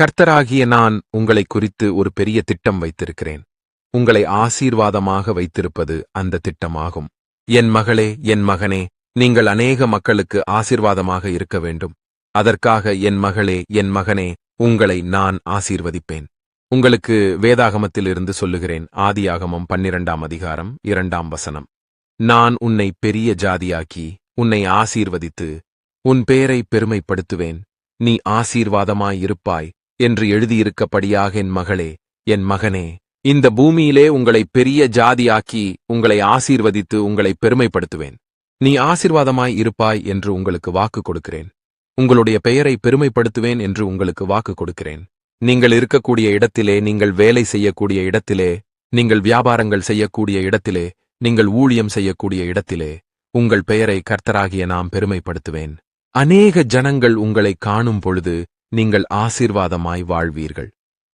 கர்த்தராகிய நான் உங்களை குறித்து ஒரு பெரிய திட்டம் வைத்திருக்கிறேன். உங்களை ஆசீர்வாதமாக வைத்திருப்பது அந்த திட்டமாகும். என் மகளே என் மகனே நீங்கள் அநேக மக்களுக்கு ஆசீர்வாதமாக இருக்க வேண்டும். அதற்காக என் மகளே என் மகனே உங்களை நான் ஆசீர்வதிப்பேன். உங்களுக்கு வேதாகமத்திலிருந்து சொல்லுகிறேன். ஆதியாகமம் பன்னிரண்டாம் அதிகாரம் இரண்டாம் வசனம். நான் உன்னை பெரிய ஜாதியாக்கி உன்னை ஆசீர்வதித்து உன் பேரை பெருமைப்படுத்துவேன். நீ ஆசீர்வாதமாயிருப்பாய் என்று எழுதியிருக்கப்படியாக என் மகளே என் மகனே இந்த பூமியிலே உங்களை பெரிய ஜாதியாக்கி உங்களை ஆசீர்வதித்து உங்களை பெருமைப்படுத்துவேன். நீ ஆசீர்வாதமாய் இருப்பாய் என்று உங்களுக்கு வாக்கு கொடுக்கிறேன். உங்களுடைய பெயரை பெருமைப்படுத்துவேன் என்று உங்களுக்கு வாக்கு கொடுக்கிறேன். நீங்கள் இருக்கக்கூடிய இடத்திலே நீங்கள் வேலை செய்யக்கூடிய இடத்திலே நீங்கள் வியாபாரங்கள் செய்யக்கூடிய இடத்திலே நீங்கள் ஊழியம் செய்யக்கூடிய இடத்திலே உங்கள் பெயரை கர்த்தராகிய நாம் பெருமைப்படுத்துவேன். அநேக ஜனங்கள் உங்களை காணும் பொழுது நீங்கள் ஆசீர்வாதமாய் வாழ்வீர்கள்.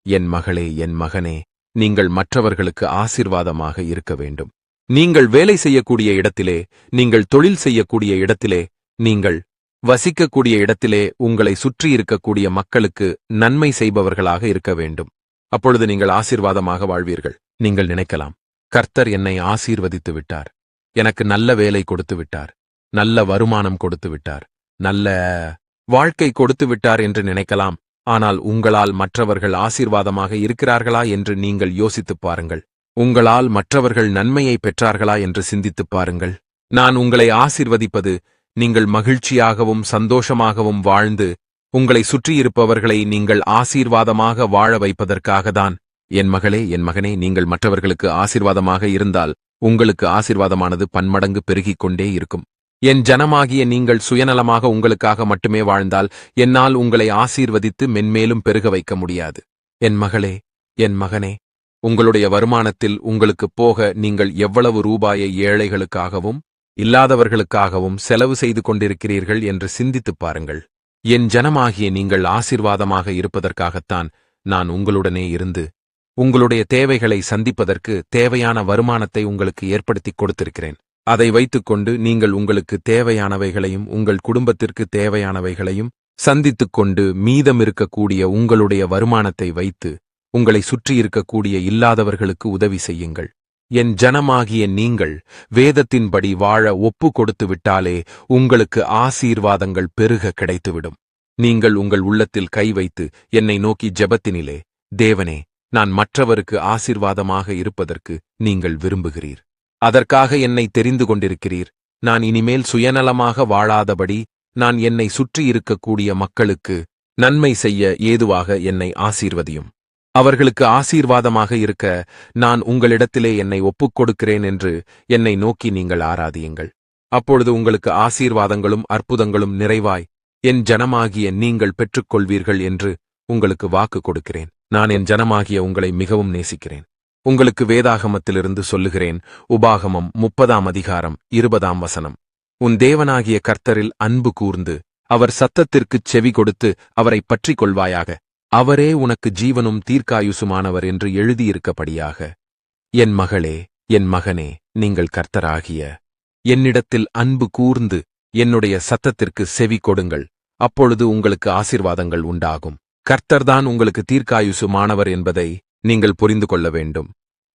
என் மகளே என் மகனே நீங்கள் மற்றவர்களுக்கு ஆசீர்வாதமாக இருக்க வேண்டும். நீங்கள் வேலை செய்யக்கூடிய இடத்திலே நீங்கள் தொழில் செய்யக்கூடிய இடத்திலே நீங்கள் வசிக்கக்கூடிய இடத்திலே உங்களை சுற்றி இருக்கக்கூடிய மக்களுக்கு நன்மை செய்பவர்களாக இருக்க வேண்டும். அப்பொழுது நீங்கள் ஆசீர்வாதமாக வாழ்வீர்கள். நீங்கள் நினைக்கலாம் கர்த்தர் என்னை ஆசீர்வதித்து விட்டார். எனக்கு நல்ல வேலை கொடுத்து விட்டார். நல்ல வருமானம் கொடுத்து விட்டார். நல்ல வாழ்க்கை கொடுத்து விட்டார் என்று நினைக்கலாம். ஆனால் உங்களால் மற்றவர்கள் ஆசீர்வாதமாக இருக்கிறார்களா என்று நீங்கள் யோசித்துப் பாருங்கள். உங்களால் மற்றவர்கள் நன்மையை பெற்றார்களா என்று சிந்தித்துப் பாருங்கள். நான் உங்களை ஆசிர்வதிப்பது நீங்கள் மகிழ்ச்சியாகவும் சந்தோஷமாகவும் வாழ்ந்து உங்களை சுற்றியிருப்பவர்களை நீங்கள் ஆசீர்வாதமாக வாழ வைப்பதற்காகத்தான் என் மகளே என் மகனே நீங்கள் மற்றவர்களுக்கு ஆசீர்வாதமாக இருந்தால் உங்களுக்கு ஆசீர்வாதமானது பன்மடங்கு பெருகிக் கொண்டே இருக்கும். என் ஜனமாகிய நீங்கள் சுயநலமாக உங்களுக்காக மட்டுமே வாழ்ந்தால் என்னால் உங்களை ஆசீர்வதித்து மென்மேலும் பெருக வைக்க முடியாது. என் மகளே என் மகனே உங்களுடைய வருமானத்தில் உங்களுக்கு போக நீங்கள் எவ்வளவு ரூபாயை ஏழைகளுக்காகவும் இல்லாதவர்களுக்காகவும் செலவு செய்து கொண்டிருக்கிறீர்கள் என்று சிந்தித்துப் பாருங்கள். என் ஜனமாகிய நீங்கள் ஆசீர்வாதமாக இருப்பதற்காகத்தான் நான் உங்களுடனே இருந்து உங்களுடைய தேவைகளை சந்திப்பதற்கு தேவையான வருமானத்தை உங்களுக்கு ஏற்படுத்திக் கொடுத்திருக்கிறேன். அதை வைத்துக்கொண்டு நீங்கள் உங்களுக்கு தேவையானவைகளையும் உங்கள் குடும்பத்திற்கு தேவையானவைகளையும் சந்தித்துக் கொண்டு மீதம் இருக்கக்கூடிய உங்களுடைய வருமானத்தை வைத்து உங்களை சுற்றியிருக்கக்கூடிய இல்லாதவர்களுக்கு உதவி செய்யுங்கள். என் ஜனமாகிய நீங்கள் வேதத்தின்படி வாழ ஒப்பு கொடுத்து விட்டாலே உங்களுக்கு ஆசீர்வாதங்கள் பெருக கிடைத்துவிடும். நீங்கள் உங்கள் உள்ளத்தில் கை வைத்து என்னை நோக்கி ஜெபத்தினிலே தேவனே நான் மற்றவருக்கு ஆசீர்வாதமாக இருப்பதற்கு நீங்கள் விரும்புகிறீர். அதற்காக என்னை தெரிந்து கொண்டிருக்கிறீர். நான் இனிமேல் சுயநலமாக வாழாதபடி நான் என்னை சுற்றி இருக்கக்கூடிய மக்களுக்கு நன்மை செய்ய ஏதுவாக என்னை ஆசீர்வதியும். அவர்களுக்கு ஆசீர்வாதமாக இருக்க நான் உங்களிடத்திலே என்னை ஒப்புக் கொடுக்கிறேன் என்று என்னை நோக்கி நீங்கள் ஆராதியுங்கள். அப்பொழுது உங்களுக்கு ஆசீர்வாதங்களும் அற்புதங்களும் நிறைவாய் என் ஜனமாகிய நீங்கள் பெற்றுக்கொள்வீர்கள் என்று உங்களுக்கு வாக்கு கொடுக்கிறேன். நான் என் ஜனமாகிய உங்களை மிகவும் நேசிக்கிறேன். உங்களுக்கு வேதாகமத்திலிருந்து சொல்லுகிறேன். உபாகமம் முப்பதாம் அதிகாரம் இருபதாம் வசனம். உன் தேவனாகிய கர்த்தரில் அன்பு கூர்ந்து அவர் சத்தத்திற்குச் செவி கொடுத்து அவரை பற்றிக் கொள்வாயாக அவரே உனக்கு ஜீவனும் தீர்க்காயுசுமானவர் என்று எழுதியிருக்கபடியாக என் மகளே என் மகனே நீங்கள் கர்த்தராகிய என்னிடத்தில் அன்பு கூர்ந்து என்னுடைய சத்தத்திற்கு செவி கொடுங்கள். அப்பொழுது உங்களுக்கு ஆசீர்வாதங்கள் உண்டாகும். கர்த்தர்தான் உங்களுக்கு தீர்க்காயுசுமானவர் என்பதை நீங்கள் புரிந்து கொள்ள வேண்டும்.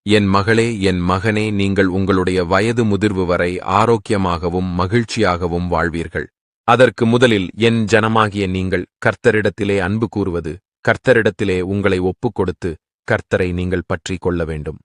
என் மகளே என் மகனே நீங்கள் உங்களுடைய வயது முதிர்வு வரை ஆரோக்கியமாகவும் மகிழ்ச்சியாகவும் வாழ்வீர்கள். அதற்கு முதலில் என் ஜனமாகிய நீங்கள் கர்த்தரிடத்திலே அன்பு கூறுவது கர்த்தரிடத்திலே உங்களை ஒப்புக் கொடுத்து கர்த்தரை நீங்கள் பற்றி கொள்ள வேண்டும்.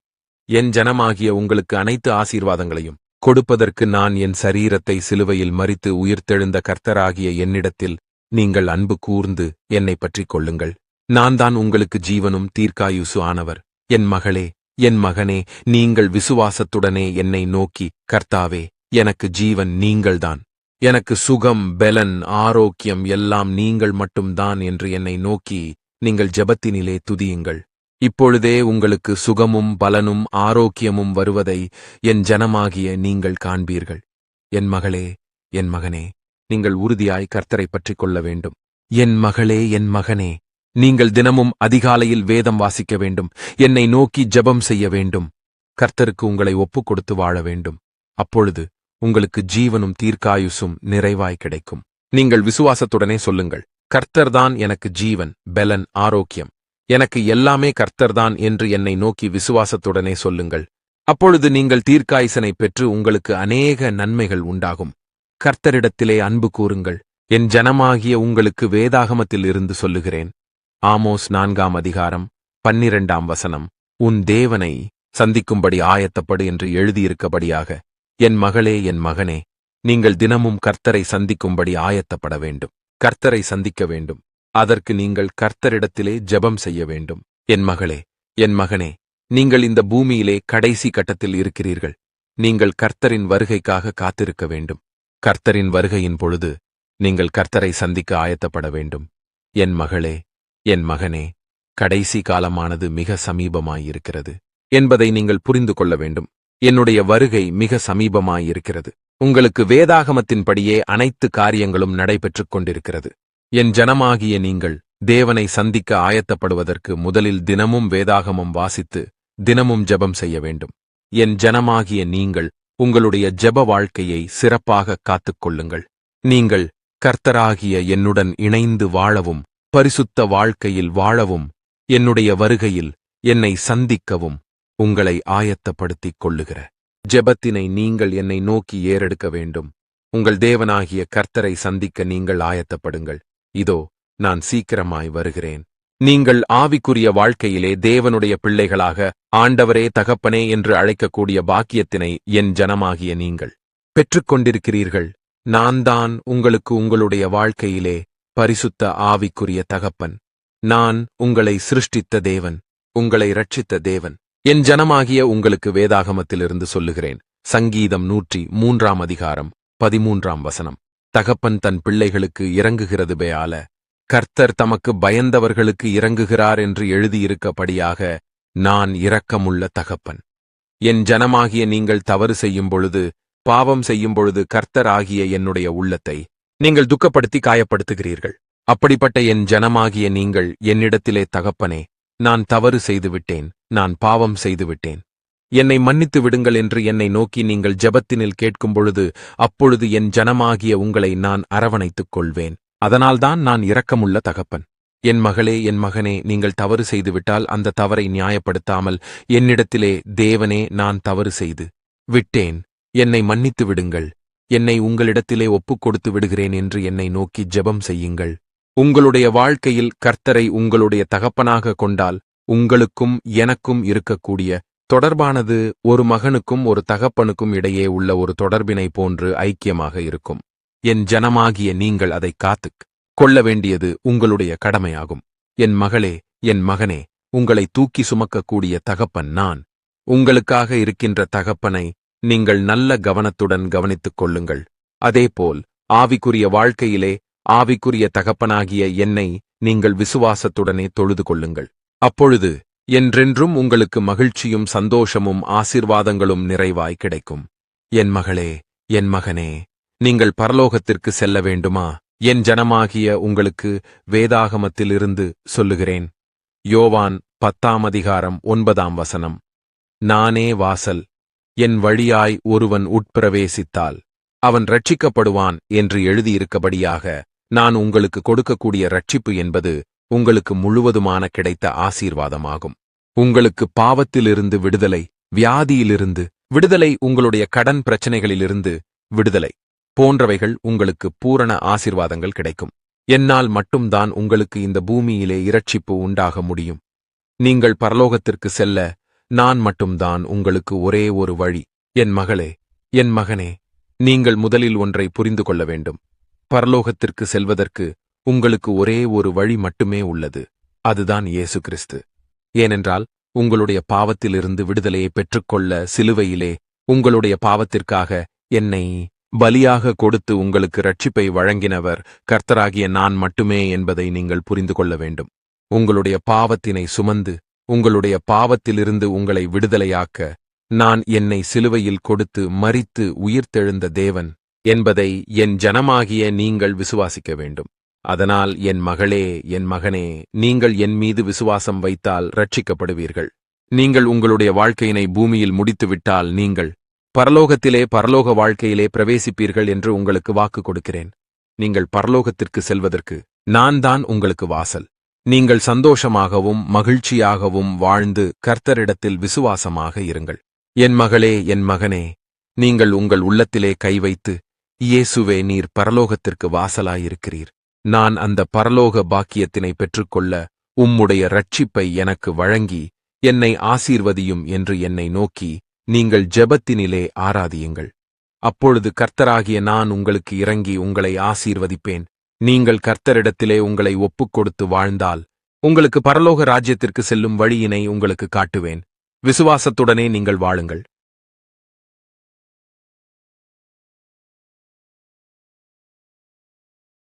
என் ஜனமாகிய உங்களுக்கு அனைத்து ஆசீர்வாதங்களையும் கொடுப்பதற்கு நான் என் சரீரத்தை சிலுவையில் மறித்து உயிர்த்தெழுந்த கர்த்தராகிய என்னிடத்தில் நீங்கள் அன்பு கூர்ந்து என்னை பற்றிக் கொள்ளுங்கள். நான் தான் உங்களுக்கு ஜீவனும் தீர்க்காயுசு ஆனவர். என் மகளே என் மகனே நீங்கள் விசுவாசத்துடனே என்னை நோக்கி கர்த்தாவே எனக்கு ஜீவன் நீங்கள்தான். எனக்கு சுகம் பெலன் ஆரோக்கியம் எல்லாம் நீங்கள் மட்டும்தான் என்று என்னை நோக்கி நீங்கள் ஜெபத்தினிலே துதியுங்கள். இப்பொழுதே உங்களுக்கு சுகமும் பலனும் ஆரோக்கியமும் வருவதை என் ஜனமாகிய நீங்கள் காண்பீர்கள். என் மகளே என் மகனே நீங்கள் உறுதியாய் கர்த்தரை பற்றிக் கொள்ள வேண்டும். என் மகளே என் மகனே நீங்கள் தினமும் அதிகாலையில் வேதம் வாசிக்க வேண்டும். என்னை நோக்கி ஜெபம் செய்ய வேண்டும். கர்த்தருக்கு உங்களை ஒப்புக் கொடுத்து வாழ வேண்டும். அப்பொழுது உங்களுக்கு ஜீவனும் தீர்க்காயுசும் நிறைவாய் கிடைக்கும். நீங்கள் விசுவாசத்துடனே சொல்லுங்கள். கர்த்தர்தான் எனக்கு ஜீவன் பெலன் ஆரோக்கியம். எனக்கு எல்லாமே கர்த்தர்தான் என்று என்னை நோக்கி விசுவாசத்துடனே சொல்லுங்கள். அப்பொழுது நீங்கள் தீர்க்காயுசனை பெற்று உங்களுக்கு அநேக நன்மைகள் உண்டாகும். கர்த்தரிடத்திலே அன்பு கூறுங்கள். என் ஜனமாகிய உங்களுக்கு வேதாகமத்தில் இருந்து சொல்லுகிறேன். ஆமோஸ் நான்காம் அதிகாரம் பன்னிரண்டாம் வசனம். உன் தேவனை சந்திக்கும்படி ஆயத்தப்படு என்று எழுதியிருக்கபடியாக என் மகளே என் மகனே நீங்கள் தினமும் கர்த்தரை சந்திக்கும்படி ஆயத்தப்பட வேண்டும். கர்த்தரை சந்திக்க வேண்டும். அதற்கு நீங்கள் கர்த்தரிடத்திலே ஜெபம் செய்ய வேண்டும். என் மகளே என் மகனே நீங்கள் இந்த பூமியிலே கடைசி கட்டத்தில் இருக்கிறீர்கள். நீங்கள் கர்த்தரின் வருகைக்காக காத்திருக்க வேண்டும். கர்த்தரின் வருகையின் பொழுது நீங்கள் கர்த்தரை சந்திக்க ஆயத்தப்பட வேண்டும். என் மகளே என் மகனே கடைசி காலமானது மிக சமீபமாயிருக்கிறது. என்பதை நீங்கள் புரிந்து கொள்ள வேண்டும். என்னுடைய வருகை மிக சமீபமாயிருக்கிறது. உங்களுக்கு வேதாகமத்தின்படியே அனைத்து காரியங்களும் நடைபெற்றுக் கொண்டிருக்கிறது. என் ஜனமாகிய நீங்கள் தேவனை சந்திக்க ஆயத்தப்படுவதற்கு முதலில் தினமும் வேதாகமம் வாசித்து தினமும் ஜெபம் செய்ய வேண்டும். என் ஜனமாகிய நீங்கள் உங்களுடைய ஜெப வாழ்க்கையை சிறப்பாக காத்துக் கொள்ளுங்கள். நீங்கள் கர்த்தராகிய என்னுடன் இணைந்து வாழவும் பரிசுத்த வாழ்க்கையில் வாழவும் என்னுடைய வருகையில் என்னை சந்திக்கவும் உங்களை ஆயத்தப்படுத்திக் கொள்ளுகிற ஜெபத்தினை நீங்கள் என்னை நோக்கி ஏறெடுக்க வேண்டும். உங்கள் தேவனாகிய கர்த்தரை சந்திக்க நீங்கள் ஆயத்தப்படுங்கள். இதோ நான் சீக்கிரமாய் வருகிறேன். நீங்கள் ஆவிக்குரிய வாழ்க்கையிலே தேவனுடைய பிள்ளைகளாக ஆண்டவரே தகப்பனே என்று அழைக்கக்கூடிய பாக்கியத்தினை என் ஜனமாகிய நீங்கள் பெற்றுக்கொண்டிருக்கிறீர்கள். நான் தான் உங்களுக்கு உங்களுடைய வாழ்க்கையிலே பரிசுத்த ஆவிக்குரிய தகப்பன் நான் உங்களை சிருஷ்டித்த தேவன் உங்களை ரட்சித்த தேவன். என் ஜனமாகிய உங்களுக்கு வேதாகமத்திலிருந்து சொல்லுகிறேன். சங்கீதம் நூற்றி மூன்றாம் அதிகாரம் பதிமூன்றாம் வசனம். தகப்பன் தன் பிள்ளைகளுக்கு இறங்குகிறது பேயால கர்த்தர் தமக்கு பயந்தவர்களுக்கு இறங்குகிறார் என்று எழுதியிருக்கபடியாக நான் இரக்கமுள்ள தகப்பன். என் ஜனமாகிய நீங்கள் தவறு செய்யும் பொழுது பாவம் செய்யும் பொழுது கர்த்தர் ஆகிய என்னுடைய உள்ளத்தை நீங்கள் துக்கப்படுத்தி காயப்படுத்துகிறீர்கள். அப்படிப்பட்ட என் ஜனமாகிய நீங்கள் என்னிடத்திலே தகப்பனே நான் தவறு செய்துவிட்டேன் நான் பாவம் செய்துவிட்டேன். என்னை மன்னித்து விடுங்கள் என்று என்னை நோக்கி நீங்கள் ஜெபத்தினில் கேட்கும் பொழுது அப்பொழுது என் ஜனமாகிய உங்களை நான் அரவணைத்துக் கொள்வேன். அதனால்தான் நான் இரக்கமுள்ள தகப்பன். என் மகளே என் மகனே நீங்கள் தவறு செய்துவிட்டால் அந்த தவறை நியாயப்படுத்தாமல் என்னிடத்திலே தேவனே நான் தவறு செய்து விட்டேன். என்னை மன்னித்து விடுங்கள். என்னை உங்களிடத்திலே ஒப்புக் கொடுத்து விடுகிறேன் என்று என்னை நோக்கி ஜெபம் செய்யுங்கள். உங்களுடைய வாழ்க்கையில் கர்த்தரை உங்களுடைய தகப்பனாக கொண்டால் உங்களுக்கும் எனக்கும் இருக்கக்கூடிய தொடர்பானது ஒரு மகனுக்கும் ஒரு தகப்பனுக்கும் இடையே உள்ள ஒரு தொடர்பினை போன்று ஐக்கியமாக இருக்கும். என் ஜனமாகிய நீங்கள் அதை காத்துக் கொள்ள வேண்டியது உங்களுடைய கடமையாகும். என் மகளே என் மகனே உங்களை தூக்கி சுமக்கக்கூடிய தகப்பன் நான். உங்களுக்காக இருக்கின்ற தகப்பனை நீங்கள் நல்ல கவனத்துடன் கவனித்துக் கொள்ளுங்கள். அதேபோல் ஆவிக்குரிய வாழ்க்கையிலே ஆவிக்குரிய தகப்பனாகிய என்னை நீங்கள் விசுவாசத்துடனே தொழுது கொள்ளுங்கள். அப்பொழுது என்றென்றும் உங்களுக்கு மகிழ்ச்சியும் சந்தோஷமும் ஆசிர்வாதங்களும் நிறைவாய் கிடைக்கும். என் மகளே என் மகனே நீங்கள் பரலோகத்திற்கு செல்ல வேண்டுமா? என் ஜனமாகிய உங்களுக்கு வேதாகமத்திலிருந்து சொல்லுகிறேன். யோவான் பத்தாம் அதிகாரம் ஒன்பதாம் வசனம். நானே வாசல் என் வழியாய் ஒருவன் உட்பிரவேசித்தால் அவன் ரட்சிக்கப்படுவான் என்று எழுதியிருக்கபடியாக நான் உங்களுக்கு கொடுக்கக்கூடிய ரட்சிப்பு என்பது உங்களுக்கு முழுவதுமான கிடைத்த ஆசீர்வாதமாகும். உங்களுக்கு பாவத்திலிருந்து விடுதலை வியாதியிலிருந்து விடுதலை உங்களுடைய கடன் பிரச்சனைகளிலிருந்து விடுதலை போன்றவைகள் உங்களுக்கு பூரண ஆசிர்வாதங்கள் கிடைக்கும். என்னால் மட்டும்தான் உங்களுக்கு இந்த பூமியிலே இரட்சிப்பு உண்டாக முடியும். நீங்கள் பரலோகத்திற்கு செல்ல நான் மட்டும்தான் உங்களுக்கு ஒரே ஒரு வழி. என் மகளே என் மகனே நீங்கள் முதலில் ஒன்றை புரிந்து கொள்ள வேண்டும். பரலோகத்திற்கு செல்வதற்கு உங்களுக்கு ஒரே ஒரு வழி மட்டுமே உள்ளது. அதுதான் இயேசு கிறிஸ்து. ஏனென்றால் உங்களுடைய பாவத்திலிருந்து விடுதலையை பெற்றுக்கொள்ள சிலுவையிலே உங்களுடைய பாவத்திற்காக என்னை பலியாக கொடுத்து உங்களுக்கு ரட்சிப்பை வழங்கினவர் கர்த்தராகிய நான் மட்டுமே என்பதை நீங்கள் புரிந்து கொள்ள வேண்டும். உங்களுடைய பாவத்தினை சுமந்து உங்களுடைய பாவத்திலிருந்து உங்களை விடுதலையாக்க நான் என்னை சிலுவையில் கொடுத்து மறித்து உயிர்த்தெழுந்த தேவன் என்பதை என் ஜனமாகிய நீங்கள் விசுவாசிக்க வேண்டும். அதனால் என் மகளே என் மகனே நீங்கள் என் மீது விசுவாசம் வைத்தால் ரட்சிக்கப்படுவீர்கள் நீங்கள் உங்களுடைய வாழ்க்கையினை பூமியில் முடித்துவிட்டால் நீங்கள் பரலோகத்திலே பரலோக வாழ்க்கையிலே பிரவேசிப்பீர்கள் என்று உங்களுக்கு வாக்கு கொடுக்கிறேன். நீங்கள் பரலோகத்திற்கு செல்வதற்கு நான் தான் உங்களுக்கு வாசல். நீங்கள் சந்தோஷமாகவும் மகிழ்ச்சியாகவும் வாழ்ந்து கர்த்தரிடத்தில் விசுவாசமாக இருங்கள். என் மகளே என் மகனே நீங்கள் உங்கள் உள்ளத்திலே கை வைத்து இயேசுவே நீர் பரலோகத்திற்கு வாசலாயிருக்கிறீர். நான் அந்த பரலோக பாக்கியத்தினை பெற்றுக்கொள்ள உம்முடைய ரட்சிப்பை எனக்கு வழங்கி என்னை ஆசீர்வதியும் என்று என்னை நோக்கி நீங்கள் ஜெபத்தினிலே ஆராதியுங்கள். அப்பொழுது கர்த்தராகிய நான் உங்களுக்கு இறங்கி உங்களை ஆசீர்வதிப்பேன். நீங்கள் கர்த்தரிடத்திலே உங்களை ஒப்புக் கொடுத்து வாழ்ந்தால் உங்களுக்கு பரலோக ராஜ்யத்திற்கு செல்லும் வழியினை உங்களுக்கு காட்டுவேன். விசுவாசத்துடனே நீங்கள் வாழுங்கள்.